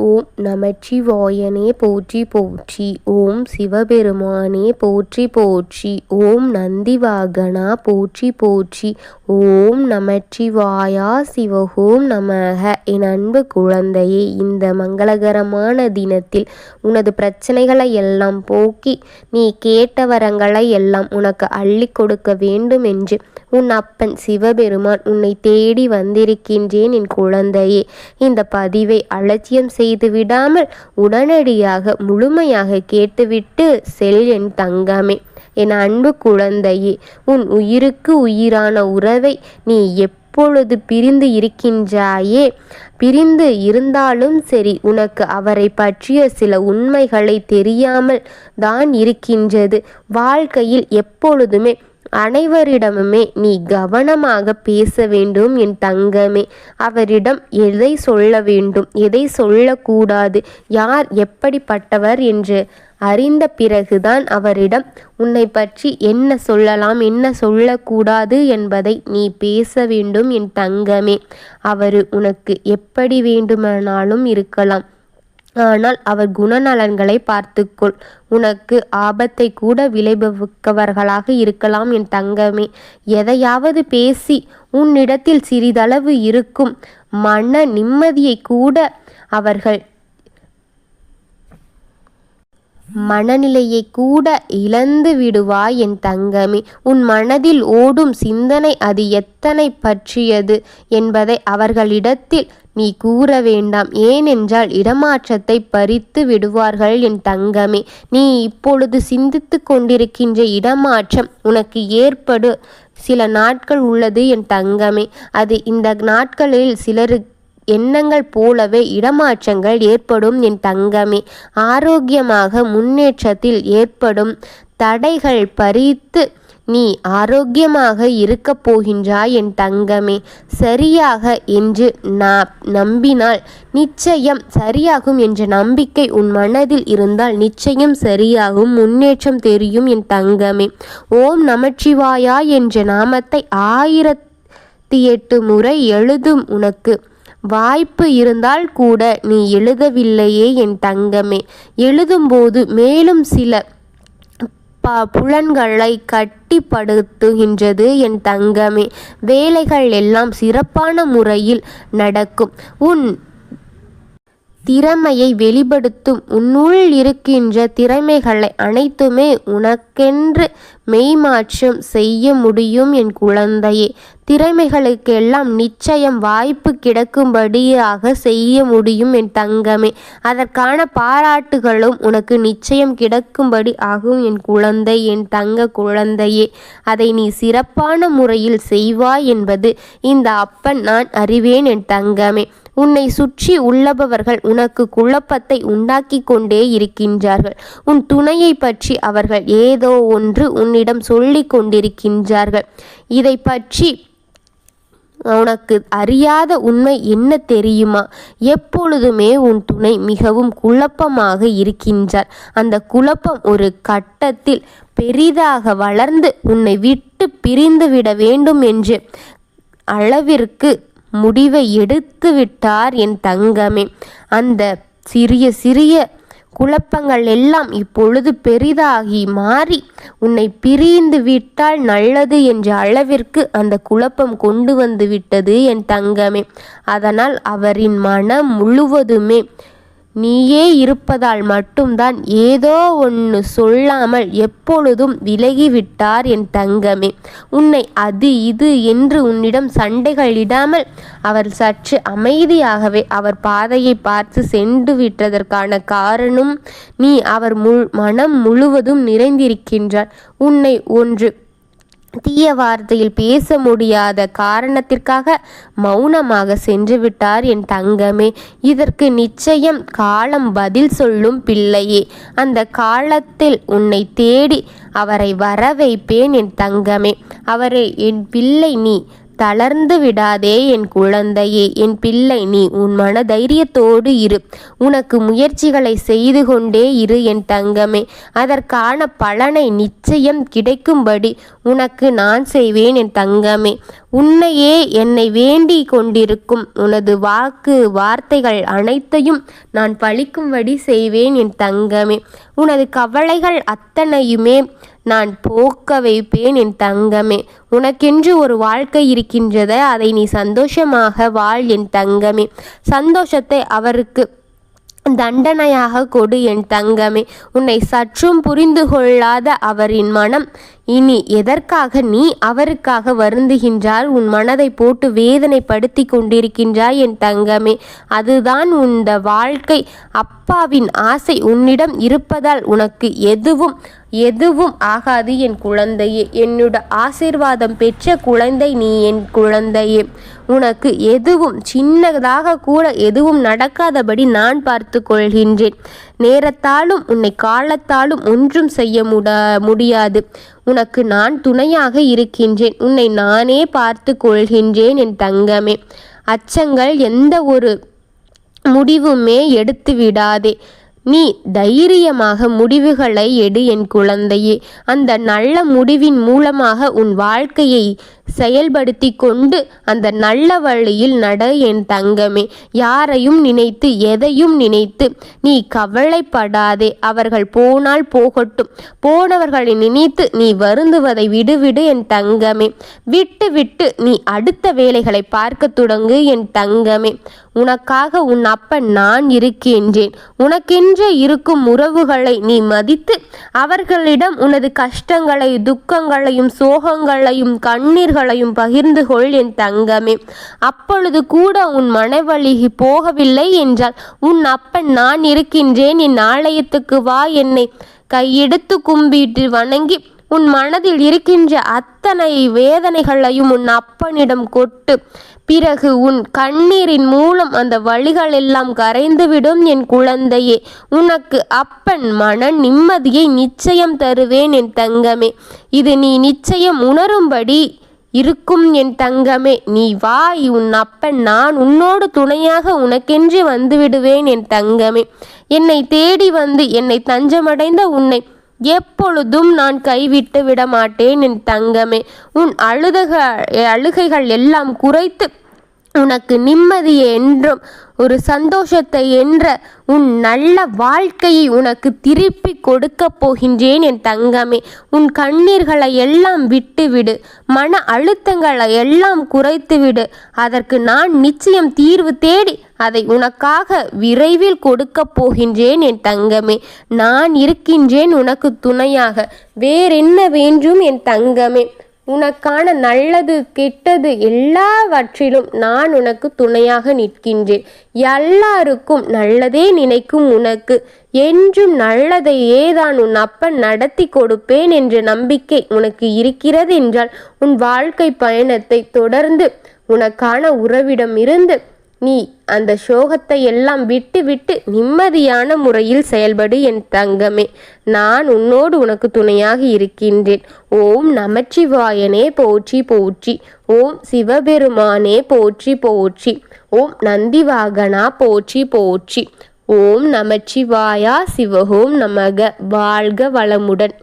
ஓம் நமச்சிவாயனே போற்றி போற்றி ஓம் சிவபெருமானே போற்றி போற்றி ஓம் நந்திவாகனா போற்றி போற்றி ஓம் நமச்சிவாயா சிவஹோம் நமக என் அன்பு குழந்தையே இந்த மங்களகரமான தினத்தில் உனது பிரச்சனைகளை எல்லாம் போக்கி நீ கேட்ட வரங்களை எல்லாம் உனக்கு அள்ளி கொடுக்க வேண்டும் என்று உன் அப்பன் சிவபெருமான் உன்னை தேடி வந்திருக்கின்றேன் என் குழந்தையே. இந்த பதிவை அலட்சியம் செய்து விடாமல் உடனடியாக முழுமையாக கேட்டுவிட்டு செல் என் தங்கமே. என் அன்பு குழந்தையே உன் உயிருக்கு உயிரான உறவை நீ எப்பொழுது பிரிந்து இருக்கின்றாயே? பிரிந்து இருந்தாலும் சரி உனக்கு அவரை பற்றிய சில உண்மைகளை தெரியாமல் தான் இருக்கின்றது. வாழ்க்கையில் எப்பொழுதுமே அனைவரிடமுமே நீ கவனமாக பேச வேண்டும் என் தங்கமே. அவரிடம் எதை சொல்ல வேண்டும் எதை சொல்லக்கூடாது யார் எப்படிப்பட்டவர் என்று அறிந்த பிறகுதான் அவரிடம் உன்னை பற்றி என்ன சொல்லலாம் என்ன சொல்லக்கூடாது என்பதை நீ பேச வேண்டும் என் தங்கமே. அவர் உனக்கு எப்படி வேண்டுமானாலும் இருக்கலாம். ஆனால் அவர் குணநலன்களை பார்த்துக்கொள். உனக்கு ஆபத்தை கூட விளைவிக்கவர்களாக இருக்கலாம் என் தங்கமே. எதையாவது பேசி உன்னிடத்தில் சிறிதளவு இருக்கும் மன நிம்மதியை கூட அவர்கள் மனநிலையை கூட இழந்து விடுவாய் என் தங்கமே. உன் மனதில் ஓடும் சிந்தனை அது எத்தனை பற்றியது என்பதை அவர்களிடத்தில் நீ கூற வேண்டாம். ஏனென்றால் இடமாற்றத்தை பறித்து விடுவார்கள் என் தங்கமே. நீ இப்பொழுது சிந்தித்து கொண்டிருக்கின்ற இடமாற்றம் உனக்கு ஏற்படு. சில நாட்கள் உள்ளது என் தங்கமே. அது இந்த நாட்களில் சிலருக்கு எண்ணங்கள் போலவே இடமாற்றங்கள் ஏற்படும் என் தங்கமே. ஆரோக்கியமாக முன்னேற்றத்தில் ஏற்படும் தடைகள் பறித்து நீ ஆரோக்கியமாக இருக்கப் போகின்றாய் என் தங்கமே. சரியாக என்று நான் நம்பினால் நிச்சயம் சரியாகும் என்ற நம்பிக்கை உன் மனதில் இருந்தால் நிச்சயம் சரியாகும். முன்னேற்றம் தெரியும் என் தங்கமே. ஓம் நமச்சிவாயா என்ற நாமத்தை ஆயிரத்தி எட்டு முறை எழுதும் உனக்கு வாய்ப்பு இருந்தால் கூட நீ எழுதவில்லையே என் தங்கமே. எழுதும்போது மேலும் சில ப புலன்களை கட்டிப்படுத்துகின்றது என் தங்கமே. வேலைகள் எல்லாம் சிறப்பான முறையில் நடக்கும். உன் திறமையை வெளிப்படுத்தும் உன்னுள் இருக்கின்ற திறமைகளை அனைத்துமே உனக்கென்று மெய்மாற்றம் செய்ய முடியும் என் குழந்தையே. திறமைகளுக்கெல்லாம் நிச்சயம் வாய்ப்பு கிடைக்கும்படியாக செய்ய முடியும் என் தங்கமே. அதற்கான பாராட்டுகளும் உனக்கு நிச்சயம் கிடைக்கும்படி ஆகும் என் குழந்தை என் தங்க குழந்தையே. அதை நீ சிறப்பான முறையில் செய்வாய் என்பது இந்த அப்பன் நான் அறிவேன் என் தங்கமே. உன்னை சுற்றி உள்ளபவர்கள் உனக்கு குழப்பத்தை உண்டாக்கி கொண்டே இருக்கின்றார்கள். உன் துணையை பற்றி அவர்கள் ஏதோ ஒன்று உன்னிடம் சொல்லிக் கொண்டிருக்கின்றார்கள். இதை பற்றி உனக்கு அறியாத உண்மை என்ன தெரியுமா? எப்பொழுதுமே உன் துணை மிகவும் குழப்பமாக இருக்கின்றார். அந்த குழப்பம் ஒரு கட்டத்தில் பெரிதாக வளர்ந்து உன்னை விட்டு பிரிந்து விட வேண்டும் என்று அளவிற்கு முடிவை எடுத்து விட்டார் என் தங்கமே. அந்த சிறிய சிறிய குழப்பங்கள் எல்லாம் இப்பொழுது பெரிதாகி மாறி உன்னை பிரிந்து விட்டால் நல்லது என்ற அளவிற்கு அந்த குழப்பம் கொண்டு வந்து விட்டது என் தங்கமே. அதனால் அவரின் மனம் முழுவதுமே நீயே இருப்பதால் மட்டும்தான் ஏதோ ஒன்று சொல்லாமல் எப்பொழுதும் விலகிவிட்டார் என் தங்கமே. உன்னை அது இது என்று உன்னிடம் சண்டைகள் இடாமல் அவர் சற்று அமைதியாகவே அவர் பாதையை பார்த்து சென்று விட்டதற்கான காரணம் நீ அவர் முழு மனம் முழுவதும் நிறைந்திருக்கின்றார் உன்னை ஒன்று தீய வார்த்தையில் பேச முடியாத காரணத்திற்காக மௌனமாக சென்று விட்டார் என் தங்கமே. இதற்கு நிச்சயம் காலம் பதில் சொல்லும் பிள்ளையே. அந்த காலத்தில் உன்னை தேடி அவரை வர வைப்பேன் என் தங்கமே. அவரை என் பிள்ளை நீ. தளர்ந்து விடாதே என் குழந்தையே என் பிள்ளை நீ உன் மன தைரியத்தோடு இரு. உனக்கு முயற்சிகளை செய்து கொண்டே இரு என் தங்கமே. அதற்கான பலனை நிச்சயம் கிடைக்கும்படி உனக்கு நான் செய்வேன் என் தங்கமே. உன்னையே என்னை வேண்டி கொண்டிருக்கும் உனது வாக்கு வார்த்தைகள் அனைத்தையும் நான் பழிக்கும்படி செய்வேன் என் தங்கமே. உனது கவலைகள் அத்தனையுமே நான் போக்க வைப்பேன் என் தங்கமே. உனக்கென்று ஒரு வாழ்க்கை இருக்கின்றத அதை நீ சந்தோஷமாக வாழ் என் தங்கமே. சந்தோஷத்தை அவருக்கு தண்டனையாக கொடு என் தங்கமே. உன்னை சற்றும் புரிந்து கொள்ளாத அவரின் மனம் இனி எதற்காக நீ அவருக்காக வருந்துகின்றால் உன் மனதை போட்டு வேதனைப்படுத்தி கொண்டிருக்கின்றாய் என் தங்கமே. அதுதான் உந்த வாழ்க்கை. அப்பாவின் ஆசை உன்னிடம் இருப்பதால் உனக்கு எதுவும் எதுவும் ஆகாது என் குழந்தையே. என்னோட ஆசீர்வாதம் பெற்ற குழந்தை நீ என் குழந்தையே. உனக்கு எதுவும் சின்னதாக கூட எதுவும் நடக்காதபடி நான் பார்த்து கொள்கின்றேன். நேரத்தாலும் உன்னை காலத்தாலும் ஒன்றும் செய்ய முட முடியாது. உனக்கு நான் துணையாக இருக்கின்றேன். உன்னை நானே பார்த்து கொள்கின்றேன் என் தங்கமே. அச்சங்கள் எந்த ஒரு முடிவுமே எடுத்து விடாதே. நீ தைரியமாக முடிவுகளை எடு என் குழந்தையே. அந்த நல்ல முடிவின் மூலமாக உன் வாழ்க்கையை செயல்படுத்தி கொண்டு அந்த நல்ல வழியில் நட என் தங்கமே. யாரையும் நினைத்து எதையும் நினைத்து நீ கவலைப்படாதே. அவர்கள் போனால் போகட்டும். போனவர்களை நினைத்து நீ வருந்துவதை விடுவிடு என் தங்கமே. விட்டு விட்டு நீ அடுத்த வேலைகளை பார்க்க தொடங்கு என் தங்கமே. உனக்காக உன் அப்பன் நான் இருக்கின்றேன். உனக்கென்று இருக்கும் உறவுகளை நீ மதித்து அவர்களிடம் உனது கஷ்டங்களை துக்கங்களையும் சோகங்களையும் கண்ணீர்களையும் பகிர்ந்து கொள் என் தங்கமே. அப்பொழுது கூட உன் மனவழி போகவில்லை என்றால் உன் அப்பன் நான் இருக்கின்றேன் என் ஆலயத்துக்கு வா என்னை கையெடுத்து கும்பிட்டு வணங்கி உன் மனதில் இருக்கின்ற அத்தனை வேதனைகளையும் உன் அப்பனிடம் கொட்டு பிறகு உன் கண்ணீரின் மூலம் அந்த வழிகள் எல்லாம் கரைந்துவிடும் என் குழந்தையே. உனக்கு அப்பன் மன நிம்மதியை நிச்சயம் தருவேன் என் தங்கமே. இது நீ நிச்சயம் உணரும்படி இருக்கும் என் தங்கமே. நீ வா உன் அப்பன் நான் உன்னோடு துணையாக உனக்கென்று வந்துவிடுவேன் என் தங்கமே. என்னை தேடி வந்து என்னை தஞ்சமடைந்த உன்னை எப்பொழுதும் நான் கைவிட்டு விட மாட்டேன் என் தங்கமே. உன் அழுதக அழுகைகள் எல்லாம் குறைத்து உனக்கு நிம்மதியை என்றும் ஒரு சந்தோஷத்தை என்ற உன் நல்ல வாழ்க்கையை உனக்கு திருப்பி கொடுக்க போகின்றேன் என் தங்கமே. உன் கண்ணீர்களை எல்லாம் விட்டுவிடு. மன அழுத்தங்களை எல்லாம் குறைத்து விடு அதற்கு நான் நிச்சயம் தீர்வு தேடி அதை உனக்காக விரைவில் கொடுக்க போகின்றேன் என் தங்கமே. நான் இருக்கின்றேன் உனக்கு துணையாக. வேறென்ன வேண்டும் என் தங்கமே? உனக்கான நல்லது கெட்டது எல்லாவற்றிலும் நான் உனக்கு துணையாக நிற்கின்றேன். எல்லாருக்கும் நல்லதே நினைக்கும் உனக்கு. என்றும் நல்லதையே தான் உன் அப்பன் நடத்தி கொடுப்பேன் என்ற நம்பிக்கை உனக்கு இருக்கிறது என்றால் உன் வாழ்க்கை பயணத்தை தொடர்ந்து உனக்கான உறவிடம் இருந்து நீ அந்த சோகத்தை எல்லாம் விட்டு விட்டு நிம்மதியான முறையில் செயல்படு என் தங்கமே. நான் உன்னோடு உனக்கு துணையாக இருக்கின்றேன். ஓம் நமச்சிவாயனே போற்றி போற்றி. ஓம் சிவபெருமானே போற்றி போற்றி. ஓம் நந்திவாகனா போற்றி போற்றி. ஓம் நமச்சிவாயா சிவஹோம் நமக. வாழ்க வளமுடன்.